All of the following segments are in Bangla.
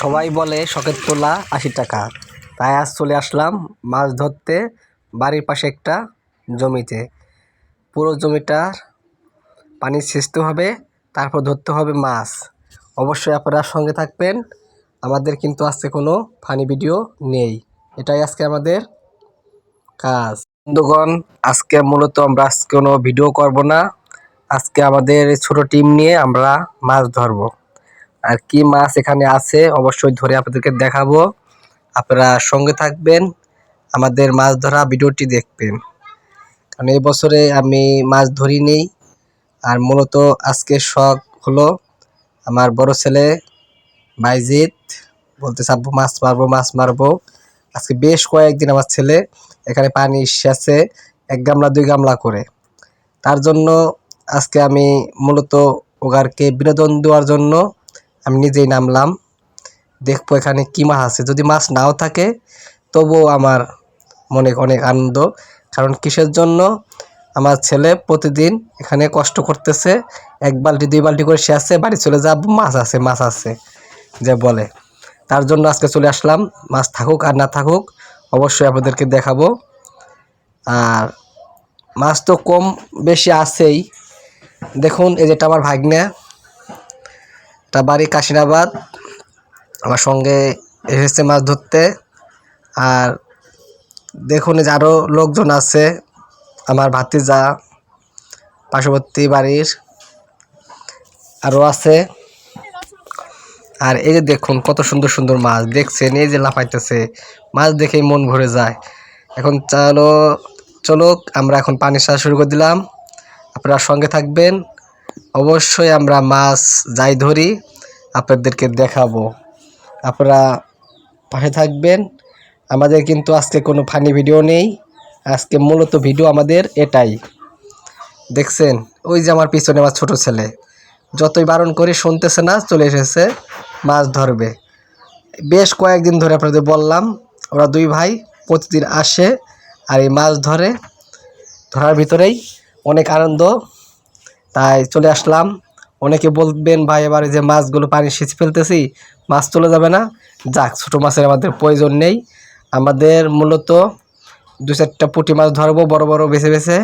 সবাই বলে শখের তোলা আশি টাকা। তাই আজ চলে আসলাম মাছ ধরতে বাড়ির পাশে একটা জমিতে। পুরো জমিটার পানি ছেঁচতে হবে, তারপর ধরতে হবে মাছ। অবশ্যই আপনারা সঙ্গে থাকবেন, আমাদের কিন্তু আজকে কোনো ফানি ভিডিও নেই। এটাই আজকে আমাদের কাজ। বন্ধুগণ, আজকে মূলত আমরা আজকে কোনো ভিডিও করব না। আজকে আমাদের ছোট টিম নিয়ে আমরা মাছ ধরবো। আর কি মাছ এখানে আছে, অবশ্যই ধরে আপনাদেরকে দেখাবো। আপনারা সঙ্গে থাকবেন, আমাদের মাছ ধরা ভিডিওটি দেখবেন। কারণ এই বছরে আমি মাছ ধরি নেই আর মূলত আজকে শখ হলো আমার বড় ছেলে বাইজিৎ বলতে চাবো মাছ মারবো মাছ মারবো। আজকে বেশ কয়েকদিন আমার ছেলে এখানে পানি সেচে এক গামলা, দুই গামলা করে। তার জন্য আজকে আমি মূলত ওগারকে বিনোদন দেওয়ার জন্য আমি নিজেই নামলাম। দেখব এখানে কী মাছ আছে। যদি মাছ নাও থাকে, তবুও আমার মনে অনেক আনন্দ। কারণ কিসের জন্য? আমার ছেলে প্রতিদিন এখানে কষ্ট করতেছে। এক বালতি, দুই বালতি করে সে আসছে বাড়ি চলে যাব, মাছ আছে মাছ আছে, যে বলে। তার জন্য আজকে চলে আসলাম। মাছ থাকুক আর না থাকুক, অবশ্যই আপনাদেরকে দেখাবো। আর মাছ তো কম বেশি আছেই। দেখুন, এই যেটা আমার ভাগ্নে তা বাড়ি কাশিনাবাদ, আমার সঙ্গে এসেছে মাছ ধরতে। আর দেখুন যে আরও লোকজন আছে, আমার ভাতিজা, পার্শ্ববর্তী বাড়ির আরও আছে। আর এই যে দেখুন কত সুন্দর সুন্দর মাছ দেখছেন, এই যে লাফাইতেছে, মাছ দেখেই মন ভরে যায়। এখন চলো চলো আমরা এখন পানি সারা শুরু করে দিলাম। আপনারা সঙ্গে থাকবেন। অবশ্যই আমরা মাছ যাই ধরি, আপনাদেরকে দেখাবো। আপনারা পাশে থাকবেন। আমাদের কিন্তু আজকে কোনো ফানি ভিডিও নেই। আজকে মূলত ভিডিও আমাদের এটাই। দেখছেন, ওই যে আমার পিছনে আমার ছোট ছেলে। যতই বারণ করে শুনতেছে না, চলে এসেছে, মাছ ধরবে। বেশ কয়েকদিন ধরে আপনাদের বললাম, ওরা দুই ভাই প্রতিদিন আসে আর এই মাছ ধরে। ধরার ভিতরেই অনেক আনন্দ তাই চলে আসলাম। অনেকে বলবেন, ভাই, এবারে যে মাছগুলো পানি সেচে ফেলতেছি, মাছ চলে যাবে না? যাক, ছোটো মাছের আমাদের প্রয়োজন নেই। আমাদের মূলত দু চারটা পুঁটি মাছ ধরবো বড় বড় বেছে বেছে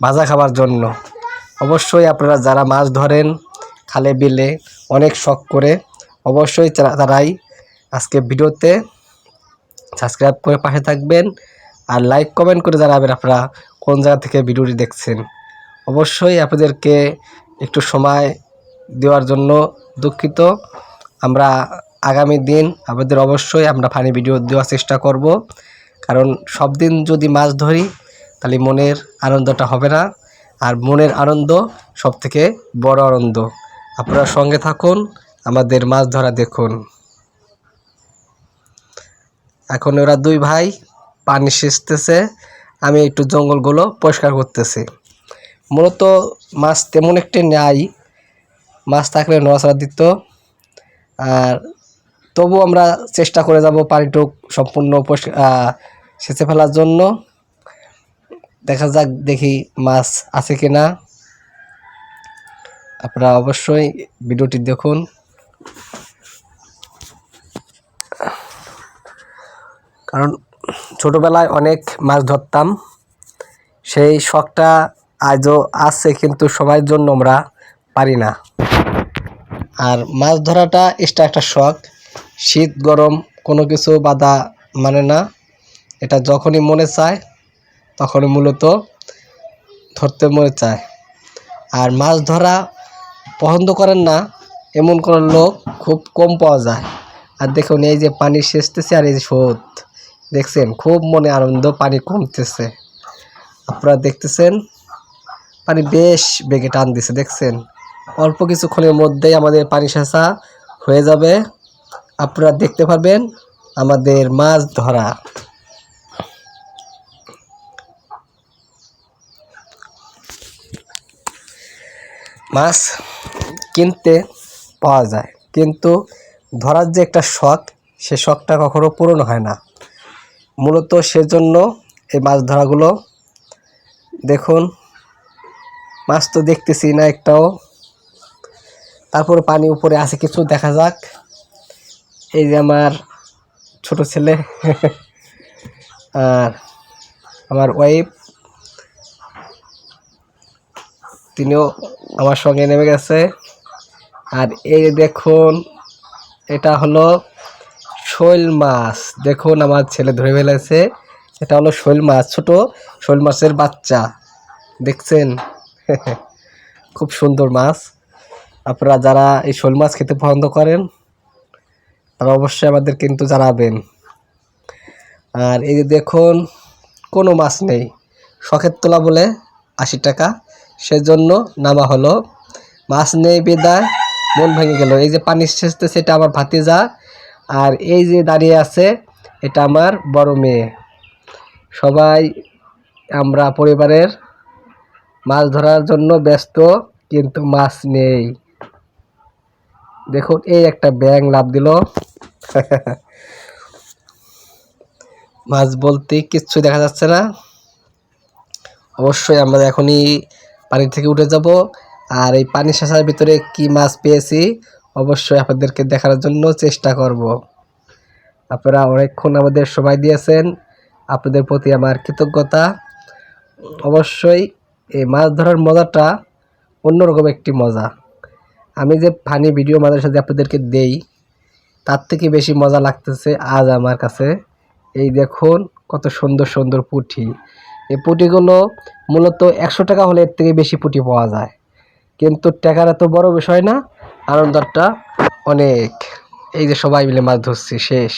ভাজা খাবার জন্য। অবশ্যই আপনারা যারা মাছ ধরেন খালে বিলে অনেক শখ করে, অবশ্যই তারাই আজকে ভিডিওতে সাবস্ক্রাইব করে পাশে থাকবেন। আর লাইক, কমেন্ট করে জানাবেন আপনারা কোন জায়গা থেকে ভিডিওটি দেখছেন। অবশ্যই আপনাদেরকে একটু সময় দেওয়ার জন্য দুঃখিত। আমরা আগামী দিন আপনাদের অবশ্যই আমরা ফানি ভিডিও দেওয়ার চেষ্টা করব। কারণ সব দিন যদি মাছ ধরি, তাহলে মনের আনন্দটা হবে না। আর মনের আনন্দ সব থেকে বড় আনন্দ। আপনারা সঙ্গে থাকুন, আমাদের মাছ ধরা দেখুন। এখন ওরা দুই ভাই পানি সেচতেছে, আমি একটু জঙ্গলগুলো পরিষ্কার করতেছি। মূলত মাছ তেমন একটি নাই। মাছ থাকলে নড়াচড়া দিত। আর তবু আমরা চেষ্টা করে যাব পানিটুক সম্পূর্ণ সেচে ফেলার জন্য। দেখা যাক দেখি মাছ আছে কি না আপনারা অবশ্যই ভিডিওটি দেখুন। কারণ ছোটোবেলায় অনেক মাছ ধরতাম। সেই শখটা আজও আছে কিন্তু সময়ের জন্য আমরা পারি না। আর মাছ ধরাটা এটা একটা শখ। শীত, গরম কোনো কিছু বাধা মানে না। এটা যখনই মনে চায়, তখনই মূলত ধরতে মনে চায়। আর মাছ ধরা পছন্দ করেন না, এমন কোনো লোক খুব কম পাওয়া যায়। আর দেখুন, এই যে পানি সেচতেছে আর এই যে স্রোত দেখছেন, খুব মনে আনন্দ, পানি কমতেছে। আপনারা দেখতেছেন পানি বেশ বেগে টান দিছে, দেখছেন? অল্প কিছুক্ষণের মধ্যেই আমাদের পানি সেচা হয়ে যাবে। আপনারা দেখতে পারবেন আমাদের মাছ ধরা। মাছ কিনতে পাওয়া যায়, কিন্তু ধরার যে একটা শখ, সে শখটা কখনো পূরণ হয় না। মূলত সেজন্য এই মাছ ধরাগুলো, দেখুন মাছ তো দেখতেছি না একটাও। তারপর পানি উপরে আছে, কিছু দেখা যাক। এই যে আমার ছোট ছেলে, আর আমার ওয়াইফ তিনিও আমার সঙ্গে নেমে গেছে। আর এই দেখুন, এটা হলো শৈল মাছ। দেখুন আমার ছেলে ধরে ফেলেছে। এটা হলো শৈল মাছ, ছোট শৈল মাছের বাচ্চা। দেখছেন? খুব সুন্দর মাছ। আপনারা যারা এই শোল মাছ খেতে পছন্দ করেন, তারা অবশ্যই আমাদের কিন্তু জানাবেন। আর এই যে দেখুন, কোনো মাছ নেই। শখের তোলা বলে আশি টাকা। সেজন্য নামা হলো। মাছ নেই, বেদায়। মন ভেঙে গেল। এই যে পানি সেচতে সেটা আমার ভাতিজা। আর এই যে দাঁড়িয়ে আছে, এটা আমার বড় মেয়ে। সবাই, আমরা পরিবারের মাছ ধরার জন্য ব্যস্ত, কিন্তু মাছ নেই। দেখুন, এই একটা ব্যাং লাভ দিল। মাছ বলতে কিচ্ছু দেখা যাচ্ছে না। অবশ্যই আমরা এখনই পানি থেকে উঠে যাব। আর এই পানি শাসার ভিতরে কি মাছ পেয়েছি, অবশ্যই আপনাদেরকে দেখার জন্য চেষ্টা করব। আপনারা অনেকক্ষণ আমাদের সময় দিয়েছেন। আপনাদের প্রতি আমার কৃতজ্ঞতা। অবশ্যই এই মাছ ধরার মজাটা অন্যরকম একটি মজা। আমি যে ফানি ভিডিও মাঝে সাথে আপনাদেরকে দেই, তার থেকে বেশি মজা লাগতেছে আজ আমার কাছে। এই দেখুন কত সুন্দর সুন্দর পুঁটি। এই পুঁটিগুলো মূলত একশো টাকা হলে এর থেকে বেশি পুঁটি পাওয়া যায়। কিন্তু টাকার এত বড় বিষয় না, আনন্দটা অনেক। এই যে সবাই মিলে মাছ ধরছি, শেষ।